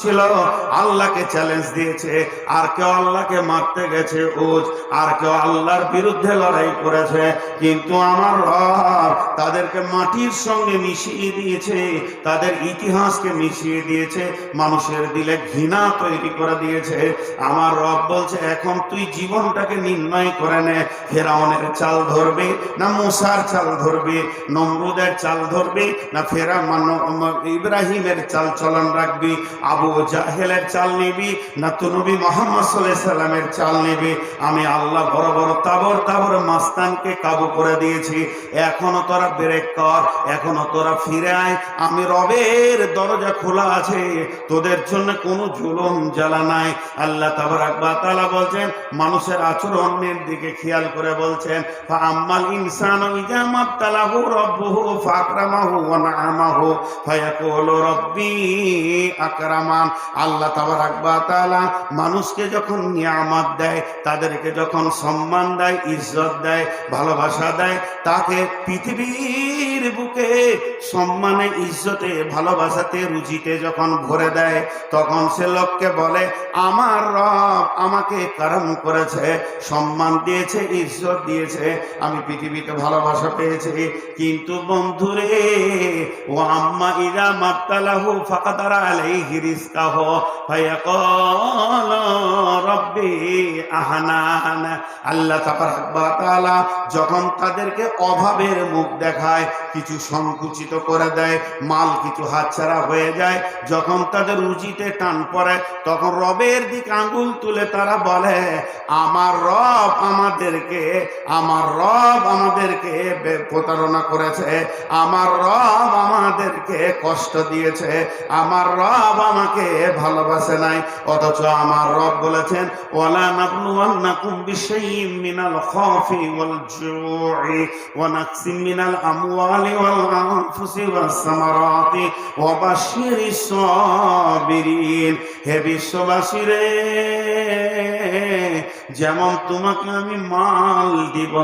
ছিল। আল্লাহকে চ্যালেঞ্জ দিয়েছে। আর কেউ আল্লাহকে মারতে গেছে, উজ। আর কেউ আল্লাহর বিরুদ্ধে লড়াই করেছে। কিন্তু আমার রব তাদেরকে মাটির সঙ্গে মিশিয়ে দিয়েছে। তাদের ইতিহাসকে মিশিয়ে দিয়েছে। মানুষের দিলে ঘৃণা তৈরি করে দিয়েছে। আমার রব বলছে, এখন তুই জীবনটাকে নির্ণয় করে নে। ফেরাউনের চাল ধরবে না মুসার চাল ধরবে? নমরুদের চাল ধরবে না ফেরা ইব্রাহিমের চাল চলন রাখবি? আবু জাহেলের চাল নিবি না তো নবী মোহাম্মদ সাল্লামের চাল নিবি? আমি আল্লাহ বড় বড় তাবর তাবর মাস্তানকে কাবু করে দিয়েছি। এখনও তোরা ব্রেক কর, এখনও তোরা ফিরে আয়। আমি রবের দরজা খোলা আছে, তোদের জন্য কোনো জুলুম জ্বালা নাই। আল্লাহ আকবা তালা বলছেন, মানুষের আচরণের দিকে খেয়াল করে বলছেন আম্মাল ইনসান ফাকরামাহু ওয়া ফায়াকুলু রব্বি আকরামান আল্লাহ তাআলা মানুষকে যখন নিয়ামত দেয়, তাদেরকে যখন সম্মান দেয়, ইজ্জত দেয়, ভালোবাসা দেয়, তাকে পৃথিবীর বুকে সম্মানে, ইজ্জতে, ভালোবাসাতে রুচিতে যখন ভরে দেয়, তখন সে লোককে বলে, আমার রব আমাকে কারণ করেছে, সম্মান দিয়েছে, ইজ্জত দিয়েছে, আমি পৃথিবীতে ভালোবাসা পেয়েছি। কিন্তু বন্ধুরে ও আম্মা ইরা মাবতালাহু ফাকাদারা আলাইহি ফায়াকাল রব্বি আহানান। আল্লাহ তাবারাক ওয়া তাআলা যখন তাদেরকে অভাবের মুখ দেখায়, কিছু সংকুচিত করে দেয়, মাল কিছু হাতছাড়া হয়ে যায়, যখন তাদের রুচিতে টান পড়ে, তখন রবের দিকে আঙ্গুল তুলে তারা বলে, আমার রব আমাদেরকে, আমার রব আমাদেরকে প্রতারণা করেছে, আমার রব আমাদেরকে কষ্ট দিয়েছে, আমার রব আমাকে ভালোবাসে নাই। অথচ আমার রব বলেছেন, ওয়ালা নাবলুওয়ান্নাকুম বিশাইইম মিনাল খাফি ওয়াল জুই ওয়া নাকসিম মিনাল আমওয়ালি ওয়াল আনফুসি ওয়াস সামারাতি ওয়া বাশশিরিস সাবিরিন। হে বিশ্ববাসী রে যেমন তোমাকে আমি মাল দিব,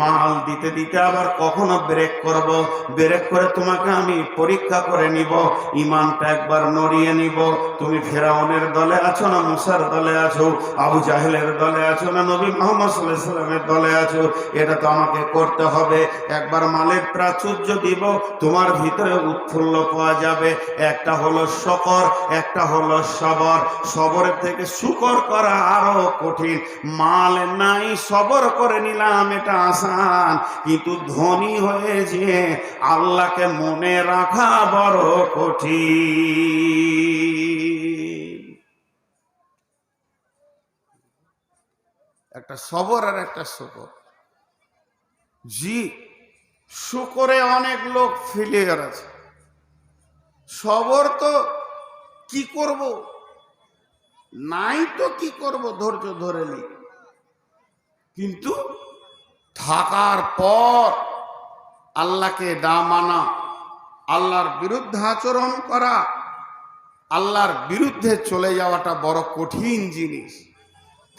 মাল দিতে দিতে আবার কখনো ব্রেক করব। ব্রেক করে তোমাকে আমি পরীক্ষা করে নিব, ইমানটা একবার নড়িয়ে নিব। তুমি ফেরাউনের দলে আছো না মুসার দলে আছো, আবু জাহেলের দলে আছো না নবী মোহাম্মদ সাল্লামের দলে আছো? এটা তো আমাকে করতে হবে। একবার মালের প্রাচুর্য দিব, তোমার ভিতরে উৎফুল্ল পাওয়া যাবে। একটা হলো শকর, একটা হলো সবর। সবরের থেকে শুকর করা আরও কঠিন। মাল নাই, সবর করে নিলাম এটা আসান। কিন্তু ধনী হয়ে যে আল্লাহকে মনে রাখা বড় কঠিন। একটা সবর আর একটা শুকর জি, শুকরে অনেক লোক ফেলিয়ার আছে। সবর তো কি করব? নাই তো কি করব? ধৈর্য ধরে নি কিন্তু থাকার পর আল্লাহকে না মানা, আল্লাহর বিরুদ্ধে আচরণ করা, আল্লাহর বিরুদ্ধে চলে যাওয়াটা বড় কঠিন জিনিস।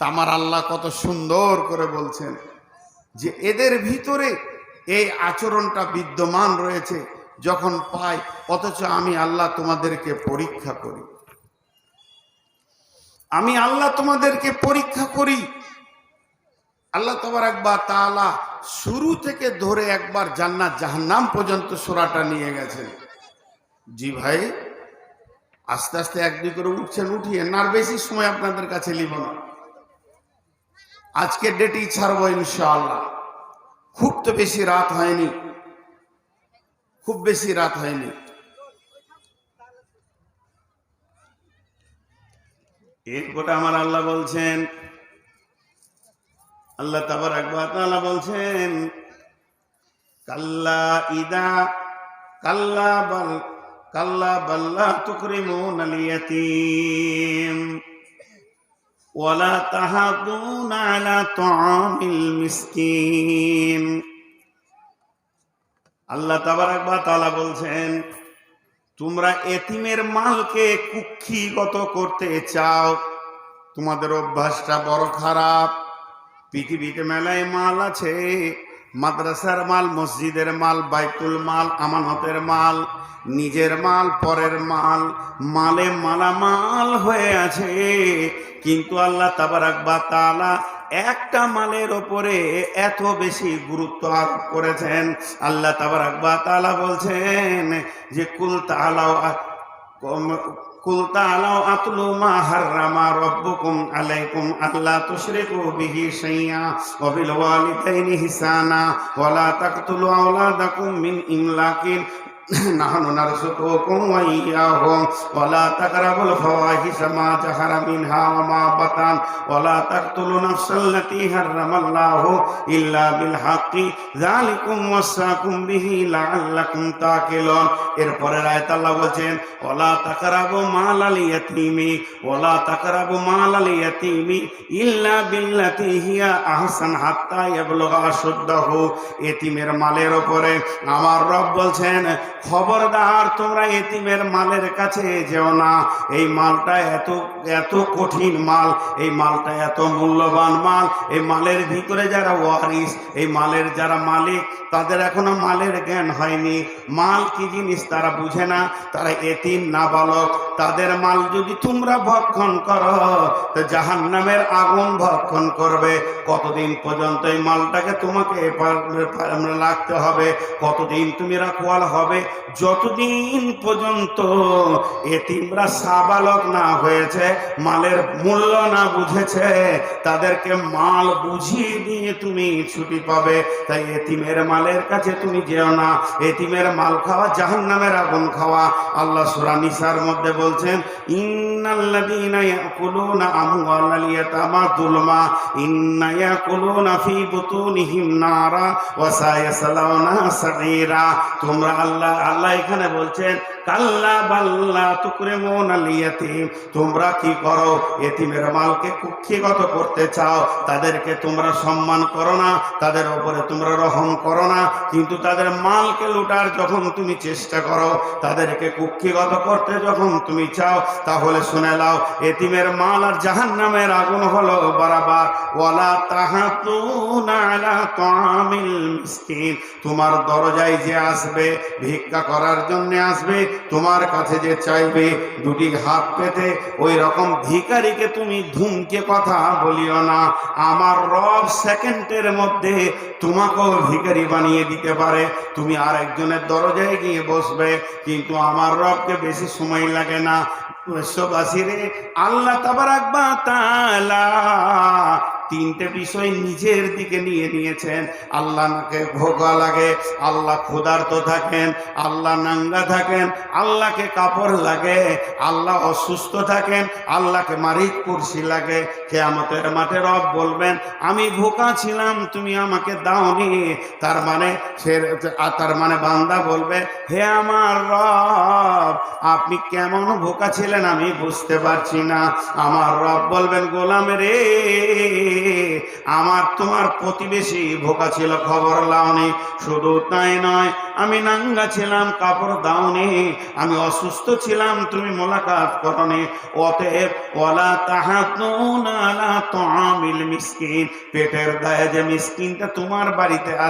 তা আমার আল্লাহ কত সুন্দর করে বলছেন যে এদের ভিতরে এই আচরণটা বিদ্যমান রয়েছে যখন পাই, অথচ আমি আল্লাহ তোমাদেরকে পরীক্ষা করি। আমি আল্লাহ তোমাদেরকে পরীক্ষা করি আল্লাহ তোমার একবার তাআলা শুরু থেকে ধরে একবার জান্নাত জাহান্নাম পর্যন্ত সোরাটা নিয়ে গেছেন। জি ভাই, আস্তে আস্তে এক দুই করে উঠছেন, উঠিয়ে আর বেশি সময় আপনাদের কাছে নিব না। আজকের ডেটেই ছাড়বো ইনশাআল্লাহ। খুব তো বেশি রাত হয়নি। খুব বেশি রাত হয়নি। এরপরে আমার আল্লাহ বলছেন আল্লাহ তাবার আকবাহ বলছেন, কাল্লা ইদা, কাল্লা বাল, কাল্লা বাল্লা তুকরিমুন আল ওয়ালা ওয়ালা তাহাদুন আলা তাআমিল মিসকিন। আল্লাহ তাবারাক ওয়া তাআলা বলছেন, তোমরা এতিমের মালকে কুক্ষিগত করতে চাও, তোমাদের অভ্যাসটা বড় খারাপ। পৃথিবীতে মেলায় মাল আছে, মাদ্রাসার মাল, মসজিদের মাল, বাইতুল মাল, আমানতের মাল, নিজের মাল, পরের মাল, মালে মালামাল হয়ে আছে। কিন্তু আল্লাহ তাবারাক বা তাআলা একটা মালের ওপরে এত বেশি গুরুত্ব আরোপ করেছেন। আল্লাহ তাবারাক বা তাআলা বলছেন যে, কুল তাআলাও কুল তাআলাও আতলু মা হাররামা রাব্বুকুম আলাইকুম আল্লা তুশরিকু বিহি শাইয়া ওয়া বিল ওয়ালিদাইনি হিসানা ওয়া লা তাকতুলু আওলাদাকুম মিন ইমলাকিন نحن نرزقكم وإياهم ولا تقربوا الفواحش ما ظهر منها وما بطن ولا تقتلوا نفس التي حرم الله إلا بالحق ذلكم وصاكم به لعلكم تعقلون এরপরে আয়াত আল্লাহ বলছেন ওলা তাকরাবু মাল আল ইয়াতীমি ওলা তাকরাবু মাল আল ইয়াতীমি ইল্লা বিল্লাতি হিয়া আহসান হাত্তা ইয়াবলুগা আশুদ্দাহু এতিমের মালের উপরে আমার রব বলছেন খবরদার, তোমরা এতিমের মালের কাছে যেও না। এই মালটা এত এত কঠিন মাল, এই মালটা এত মূল্যবান মাল, এই মালের ভিতরে যারা ওয়ারিস এই মালের যারা মালিক, তাদের এখনও মালের জ্ঞান হয়নি। মাল কি জিনিস তারা বুঝে না? তারা এতিম না নাবালক। তাদের মাল যদি তোমরা ভক্ষণ করো, তো জাহান নামের আগুন ভক্ষণ করবে। কতদিন পর্যন্ত এই মালটাকে তোমাকে রাখতে হবে? কতদিন তুমি রাখওয়াল হবে? যতদিন পর্যন্ত এতিমরা সাবালক না হয়েছে, মালের মূল্য না বুঝেছে, তাদেরকে মাল বুঝিয়ে দিয়ে তুমি ছুটি পাবে। তাই এতিমের মালের কাছে তুমি যেও না। এতিমের মাল খাওয়া জাহান নামের আগুন খাওয়া। আল্লাহ সুরা নিসার মধ্যে বলছেন তোমরা আল্লাহ আল্লাহ এখানে বলছেন, কাল্লা বাল্লা তুকরিমুনা লিয়াতিম, তোমরা কি করো? এতিমের মালকে কুক্ষিগত করতে চাও। তাদেরকে তোমরা সম্মান করো না, তাদের ওপরে তোমরা রহম করো না। কিন্তু তাদের মালকে লুটার যখন তুমি চেষ্টা করো, তাদেরকে কুক্ষিগত করতে যখন তুমি চাও, তাহলে শুনে লাও এতিমের মাল আর জাহান নামের আগুন হলো বারাবার। ওয়ালা তাহাতুনা আলা তামিল মিসকিন। তোমার দরজায় যে আসবে, ভিক্ষা করার জন্য আসবে, তোমার কাছে যে চাইবে, দুটি হাত পেতে ওই রকম ভিখারিকে তুমি ধুমকে কথা বলিও না। আমার রব সেকেন্ডের মধ্যে তোমাকেও ভিকারি বানিয়ে দিতে পারে। তুমি আর একজনের দরজায় গিয়ে বসবে, কিন্তু আমার রবকে বেশি সময় লাগে না। বিশ্ববাসীরে আল্লাহ তাবারাক বা তাআলা তিনটে বিষয় নিজের দিকে নিয়ে নিয়েছেন। আল্লাহ আল্লাহকে ভোগা লাগে, আল্লাহ ক্ষুধার্ত থাকেন, আল্লাহ নাঙ্গা থাকেন, আল্লাহকে কাপড় লাগে, আল্লাহ অসুস্থ থাকেন, আল্লাহকে মারিক কুরসি লাগে। কেয়ামতের মাঠে রব বলবেন, আমি ভোকা ছিলাম, তুমি আমাকে দাওনি। তার মানে সে তার মানে বান্দা বলবে, হে আমার রব, আপনি কেমন ভোকা ছিলেন আমি বুঝতে পারছি না। আমার রব বলবেন, গোলাম রে আমার তোমার প্রতিবেশী ভোকা ছিল, খবর লাওনি। শুধু তাই নয়, আমি নাঙ্গা ছিলাম, কাপড় দাওনি। আমি অসুস্থ ছিলাম, তুমি মোলাকাত করনি। অতএব ওলা তাহাতুন আলা তামিল মিসকিন। পেটের দায়ে যে মিসকিনটা তোমার বাড়িতে